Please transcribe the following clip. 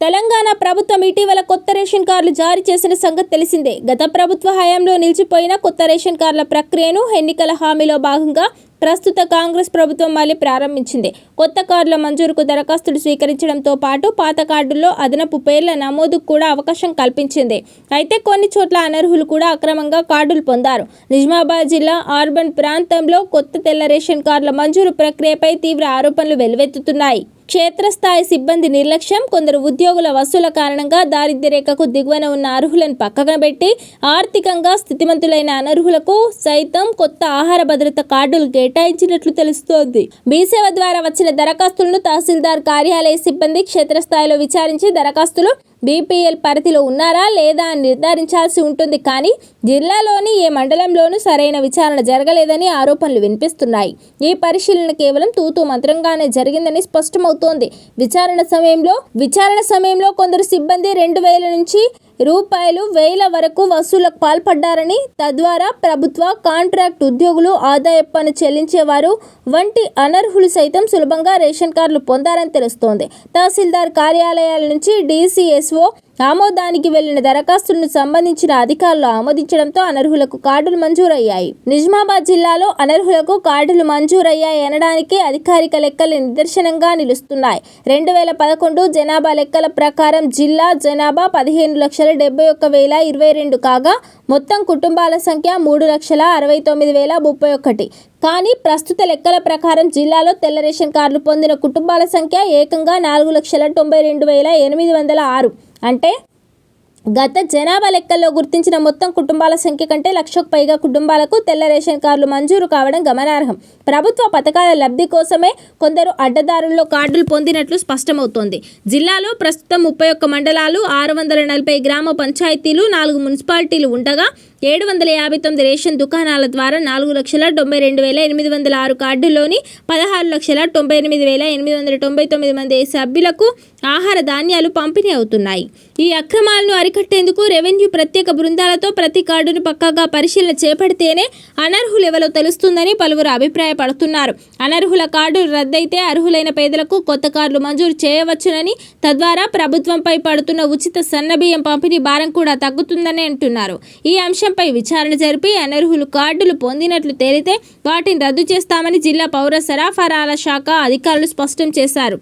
తెలంగాణ ప్రభుత్వం ఇటీవల కొత్త రేషన్ కార్డులు జారీ చేసిన సంగతి తెలిసిందే. గత ప్రభుత్వ హయాంలో నిలిచిపోయిన కొత్త రేషన్ కార్డుల ప్రక్రియను ఎన్నికల హామీలో భాగంగా ప్రస్తుత కాంగ్రెస్ ప్రభుత్వం మళ్ళీ ప్రారంభించింది. కొత్త కార్డుల మంజూరుకు దరఖాస్తులు స్వీకరించడంతో పాటు పాత కార్డుల్లో అదనపు పేర్ల నమోదుకు కూడా అవకాశం కల్పించింది. అయితే కొన్ని చోట్ల అనర్హులు కూడా అక్రమంగా కార్డులు పొందారు. నిజామాబాద్ జిల్లా అర్బన్ ప్రాంతంలో కొత్త తెల్ల రేషన్ కార్డుల మంజూరు ప్రక్రియపై తీవ్ర ఆరోపణలు వెల్లువెత్తుతున్నాయి క్షేత్రస్థాయి సిబ్బంది నిర్లక్ష్యం. కొందరు ఉద్యోగుల వసూల కారణంగా దారిద్ర్యరేఖకు దిగువన ఉన్న అర్హులను పక్కన పెట్టి ఆర్థికంగా స్థితిమంతులైన అనర్హులకు సైతం కొత్త ఆహార భద్రత కార్డులు కేటాయించినట్లు తెలుస్తోంది. బీసేవ ద్వారా వచ్చిన దరఖాస్తులను తహసీల్దార్ కార్యాలయ సిబ్బంది క్షేత్రస్థాయిలో విచారించి దరఖాస్తులు బీపీఎల్ పరిధిలో ఉన్నారా లేదా అని నిర్ధారించాల్సి ఉంటుంది. కానీ జిల్లాలోని ఏ మండలంలోనూ సరైన విచారణ జరగలేదని ఆరోపణలు వినిపిస్తున్నాయి. ఈ పరిశీలన కేవలం తూతూ మంత్రంగానే జరిగిందని స్పష్టమవుతోంది. విచారణ సమయంలో విచారణ సమయంలో కొందరు సిబ్బంది రెండు వేల నుంచి రూపాయలు వేల వరకు వసూలకు పాల్పడ్డారని తద్వారా ప్రభుత్వ కాంట్రాక్ట్ ఉద్యోగులు ఆదాయ పన్ను చెల్లించేవారు వంటి అనర్హులు సైతం సులభంగా రేషన్ కార్డులు పొందారని తెలుస్తోంది. తహసీల్దార్ కార్యాలయాల నుంచి డీసీఎస్ఓ ఆమోదానికి వెళ్ళిన దరఖాస్తులను సంబంధించిన అధికారులు ఆమోదించడంతో అనర్హులకు కార్డులు మంజూరయ్యాయి. నిజామాబాద్ జిల్లాలో అనర్హులకు కార్డులు మంజూరయ్యాయి అనడానికి అధికారిక లెక్కలు నిదర్శనంగా నిలుస్తున్నాయి. రెండు వేల పదకొండు జనాభా లెక్కల ప్రకారం జిల్లా జనాభా పదిహేను లక్షల డెబ్బై ఒక్క వేల ఇరవై రెండు కాగా మొత్తం కుటుంబాల సంఖ్య మూడు లక్షల అరవై తొమ్మిది వేల ముప్పై ఒకటి. కానీ ప్రస్తుత లెక్కల ప్రకారం జిల్లాలో తెల్ల రేషన్ కార్డులు పొందిన కుటుంబాల సంఖ్య ఏకంగా నాలుగు లక్షల తొంభై రెండు వేల ఎనిమిది వందల ఆరు. అంటే గత జనాభా లెక్కల్లో గుర్తించిన మొత్తం కుటుంబాల సంఖ్య కంటే లక్షకు పైగా కుటుంబాలకు తెల్ల రేషన్ కార్డులు మంజూరు కావడం గమనార్హం. ప్రభుత్వ పథకాల లబ్ధి కోసమే కొందరు అడ్డదారుల్లో కార్డులు పొందినట్లు స్పష్టమవుతోంది. జిల్లాలో ప్రస్తుతం ముప్పై ఒక్క మండలాలు ఆరు వందల నలభై గ్రామ పంచాయతీలు నాలుగు మున్సిపాలిటీలు ఉండగా ఏడు వందల యాభై తొమ్మిది రేషన్ దుకాణాల ద్వారా నాలుగు లక్షల తొంభై రెండు వేల ఎనిమిది వందల ఆరు కార్డుల్లోని పదహారు లక్షల తొంభై ఎనిమిది వేల ఎనిమిది వందల తొంభై తొమ్మిది మంది సభ్యులకు ఆహార ధాన్యాలు పంపిణీ అవుతున్నాయి. ఈ అక్రమాలను అరికట్టేందుకు రెవెన్యూ ప్రత్యేక బృందాలతో ప్రతి కార్డును పక్కాగా పరిశీలన చేపడితేనే అనర్హులు ఎవరో తెలుస్తుందని పలువురు అభిప్రాయపడుతున్నారు. అనర్హుల కార్డులు రద్దయితే అర్హులైన పేదలకు కొత్త కార్డులు మంజూరు చేయవచ్చునని తద్వారా ప్రభుత్వంపై పడుతున్న ఉచిత సన్నబియ్యం పంపిణీ భారం కూడా తగ్గుతుందని అంటున్నారు. ఈ అంశం అంశంపై విచారణ జరిపి అనర్హులు కార్డులు పొందినట్లు తేలితే వాటిని రద్దు చేస్తామని జిల్లా పౌర సరఫరాల శాఖ అధికారులు స్పష్టం చేశారు.